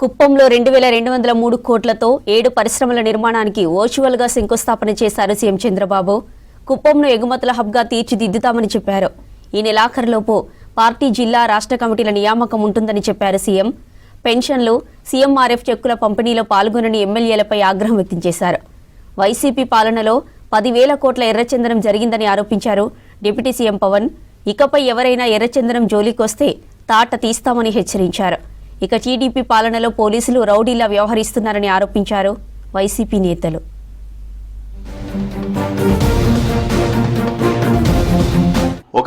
కుప్పంలో రెండు వేల రెండు వందల మూడు కోట్లతో ఏడు పరిశ్రమల నిర్మాణానికి వర్చువల్గా శంకుస్థాపన చేశారు సీఎం చంద్రబాబు. కుప్పంను ఎగుమతుల హబ్గా తీర్చిదిద్దుతామని చెప్పారు. ఈ నెలాఖరులోపు పార్టీ జిల్లా రాష్ట్ర కమిటీల నియామకం ఉంటుందని చెప్పారు సీఎం. పెన్షన్లు సీఎంఆర్ఎఫ్ చెక్కుల పంపిణీలో పాల్గొనని ఎమ్మెల్యేలపై ఆగ్రహం వ్యక్తం చేశారు. వైసీపీ పాలనలో పదివేల కోట్ల ఎర్రచందనం జరిగిందని ఆరోపించారు డిప్యూటీ సీఎం పవన్. ఇకపై ఎవరైనా ఎర్రచందనం జోలికొస్తే తాట తీస్తామని హెచ్చరించారు. ఇక టీడీపీ పాలనలో పోలీసులు రౌడీలా వ్యవహరిస్తున్నారని ఆరోపించారు వైసీపీ నేతలు.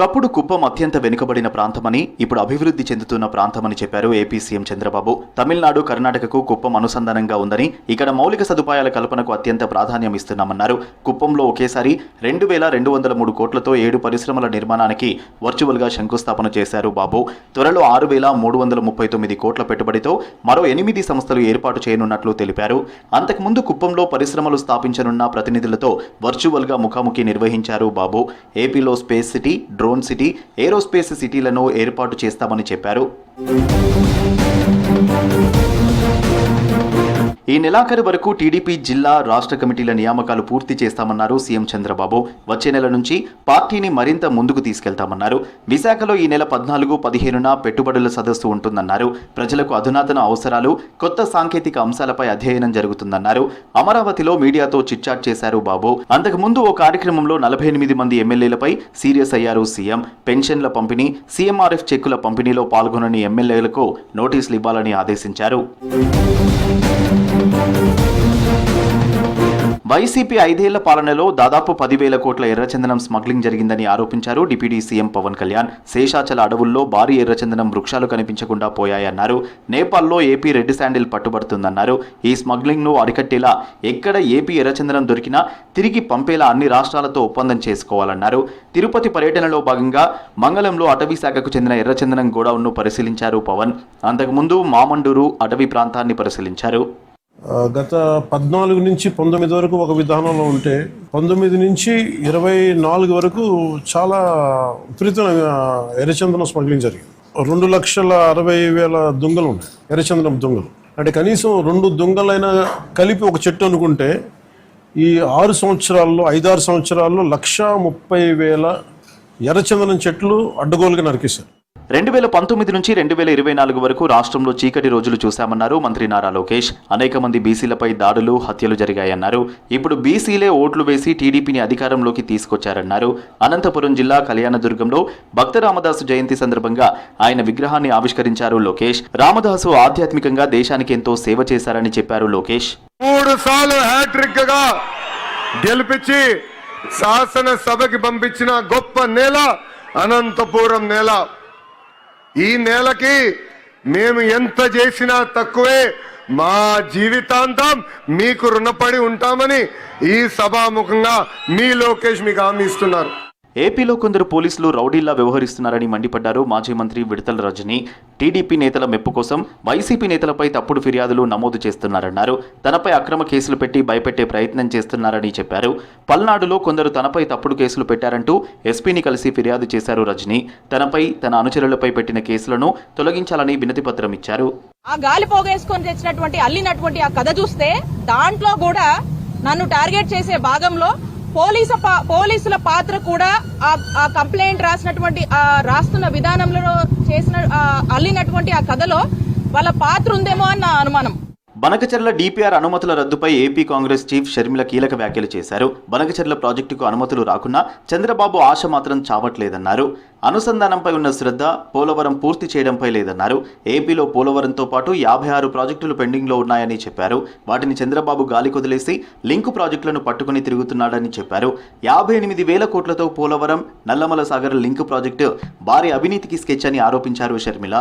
ఒకప్పుడు కుప్పం అత్యంత వెనుకబడిన ప్రాంతమని ఇప్పుడు అభివృద్ధి చెందుతున్న ప్రాంతమని చెప్పారు ఏపీ సీఎం చంద్రబాబు. తమిళనాడు కర్ణాటకకు కుప్పం అనుసంధానంగా ఉందని ఇక్కడ మౌలిక సదుపాయాల కల్పనకు అత్యంత ప్రాధాన్యం ఇస్తున్నామన్నారు. కుప్పంలో ఒకేసారి రెండు వేల రెండు వందల మూడు కోట్లతో ఏడు పరిశ్రమల నిర్మాణానికి వర్చువల్గా శంకుస్థాపన చేశారు బాబు. త్వరలో ఆరు వేల మూడు వందల ముప్పై తొమ్మిది కోట్ల పెట్టుబడితో మరో ఎనిమిది సంస్థలు ఏర్పాటు చేయనున్నట్లు తెలిపారు. అంతకుముందు కుప్పంలో పరిశ్రమలు స్థాపించనున్న ప్రతినిధులతో వర్చువల్గా ముఖాముఖి నిర్వహించారు బాబు. ఏపీలో space city drone city aerospace సిటీలను ఏర్పాటు చేస్తామని చెప్పారు. ఈ నెలాఖరు వరకు టీడీపీ జిల్లా రాష్ట్ర కమిటీల నియామకాలు పూర్తి చేస్తామన్నారు సీఎం చంద్రబాబు. వచ్చే నెల నుంచి పార్టీని మరింత ముందుకు తీసుకెళ్తామన్నారు. విశాఖలో ఈ నెల పద్నాలుగు పదిహేనున పెట్టుబడుల సదస్సు ఉంటుందన్నారు. ప్రజలకు అధునాతన అవసరాలు కొత్త సాంకేతిక అంశాలపై అధ్యయనం జరుగుతుందన్నారు. అమరావతిలో మీడియాతో చిట్చాట్ చేశారు బాబు. అంతకుముందు ఓ కార్యక్రమంలో నలభై ఎనిమిది మంది ఎమ్మెల్యేలపై సీరియస్ అయ్యారు సీఎం. పెన్షన్ల పంపిణీ సీఎంఆర్ఎఫ్ చెక్కుల పంపిణీలో పాల్గొనని ఎమ్మెల్యేలకు నోటీసులు ఇవ్వాలని ఆదేశించారు. వైసీపీ ఐదేళ్ళ పాలనలో దాదాపు పదివేల కోట్ల ఎర్రచందనం స్మగ్లింగ్ జరిగిందని ఆరోపించారు డిప్యూటీ సీఎం పవన్ కళ్యాణ్. శేషాచల అడవుల్లో భారీ ఎర్రచందనం వృక్షాలు కనిపించకుండా పోయాయన్నారు. నేపాల్లో ఏపీ రెడ్ శాండిల్ పట్టుబడుతుందన్నారు. ఈ స్మగ్లింగ్ను అరికట్టేలా ఎక్కడ ఏపీ ఎర్రచందనం దొరికినా తిరిగి పంపేలా అన్ని రాష్ట్రాలతో ఒప్పందం చేసుకోవాలన్నారు. తిరుపతి పర్యటనలో భాగంగా మంగళంలో అటవీ శాఖకు చెందిన ఎర్రచందనం గోడౌన్ను పరిశీలించారు పవన్. అంతకుముందు మామండూరు అటవీ ప్రాంతాన్ని పరిశీలించారు. గత పద్నాలుగు నుంచి పంతొమ్మిది వరకు ఒక విధానంలో ఉంటే పంతొమ్మిది నుంచి ఇరవై నాలుగు వరకు చాలా విపరీతమైన ఎర్రచందనం స్మగ్లింగ్ జరిగింది. రెండు లక్షల అరవై వేల దొంగలు ఉన్నాయి ఎర్రచందనం దొంగలు. అంటే కనీసం రెండు దొంగలైనా కలిపి ఒక చెట్టు అనుకుంటే ఈ ఆరు సంవత్సరాల్లో ఐదారు సంవత్సరాల్లో లక్ష ముప్పై వేల ఎర్రచందనం చెట్లు అడ్డగోలుగా నరికేశారు. రెండు వేల పంతొమ్మిది నుంచి రెండు వేల ఇరవై నాలుగు వరకు రాష్ట్రంలో చీకటి రోజులు చూశామన్నారు మంత్రి నారా లోకేష్. అనేక మంది బీసీలపై దాడులు హత్యలు జరిగాయన్నారు. ఇప్పుడు బీసీలే ఓట్లు వేసి టీడీపీని అధికారంలోకి తీసుకొచ్చారన్నారు. అనంతపురం జిల్లా కళ్యాణదుర్గంలో భక్త రామదాసు జయంతి సందర్భంగా ఆయన విగ్రహాన్ని ఆవిష్కరించారు లోకేష్. రామదాసు ఆధ్యాత్మికంగా దేశానికి ఎంతో సేవ చేశారని చెప్పారు లోకేష్. మూడు సార్లు హ్యాట్రిక్గా గెలిపించి శాసనసభకి పంపించిన గొప్ప నేల అనంతపురం నేల. ఈ నేలకి మేము ఎంత చేసినా తక్కువే. మా జీవితాంతం మీకు రుణపడి ఉంటామని ఈ సభాముఖంగా మీ లోకేష్ మీకు హామీ ఇస్తున్నారు. ఏపీలో కొందరు పోలీసులు రౌడీల్లా వ్యవహరిస్తున్నారని మండిపడ్డారు మాజీ మంత్రి విడతల రజని. టీడీపీ నేతల మెప్పు కోసం వైసీపీ నేతలపై తప్పుడు ఫిర్యాదులు నమోదు చేస్తున్నారన్నారు. తనపై అక్రమ కేసులు పెట్టి భయపెట్టే ప్రయత్నం చేస్తున్నారని చెప్పారు. పల్నాడులో కొందరు తనపై తప్పుడు కేసులు పెట్టారంటూ ఎస్పీని కలిసి ఫిర్యాదు చేశారు రజని. తనపై తన అనుచరులపై పెట్టిన కేసులను తొలగించాలని వినతిపత్రం ఇచ్చారు. ఆ గాలి పోగేసుకొని తెచ్చినటువంటి అల్లినటువంటి ఆ కథ చూస్తే దాంట్లో కూడా నన్ను టార్గెట్ చేసే భాగంలో పోలీసు పా- పోలీసుల పాత్ర కూడా ఆ కంప్లైంట్ రాసినటువంటి ఆ రాస్తున్న విధానంలో చేసిన అల్లినటువంటి ఆ కథలో వాళ్ళ పాత్ర ఉందేమో అని నా అనుమానం. బనకచర్ల డిపిఆర్ అనుమతుల రద్దుపై ఏపీ కాంగ్రెస్ చీఫ్ షర్మిల కీలక వ్యాఖ్యలు చేశారు. బనకచర్ల ప్రాజెక్టుకు అనుమతులు రాకున్నా చంద్రబాబు ఆశ మాత్రం చావట్లేదన్నారు. అనుసంధానంపై ఉన్న శ్రద్ధ పోలవరం పూర్తి చేయడంపై లేదన్నారు. ఏపీలో పోలవరంతో పాటు యాభై ఆరు ప్రాజెక్టులు పెండింగ్లో ఉన్నాయని చెప్పారు. వాటిని చంద్రబాబు గాలి కుదిలేసి లింకు ప్రాజెక్టులను పట్టుకుని తిరుగుతున్నాడని చెప్పారు. యాభై ఎనిమిది వేల కోట్లతో పోలవరం నల్లమల సాగర్ లింకు ప్రాజెక్టు భారీ అవినీతికి స్కెచ్ అని ఆరోపించారు షర్మిల.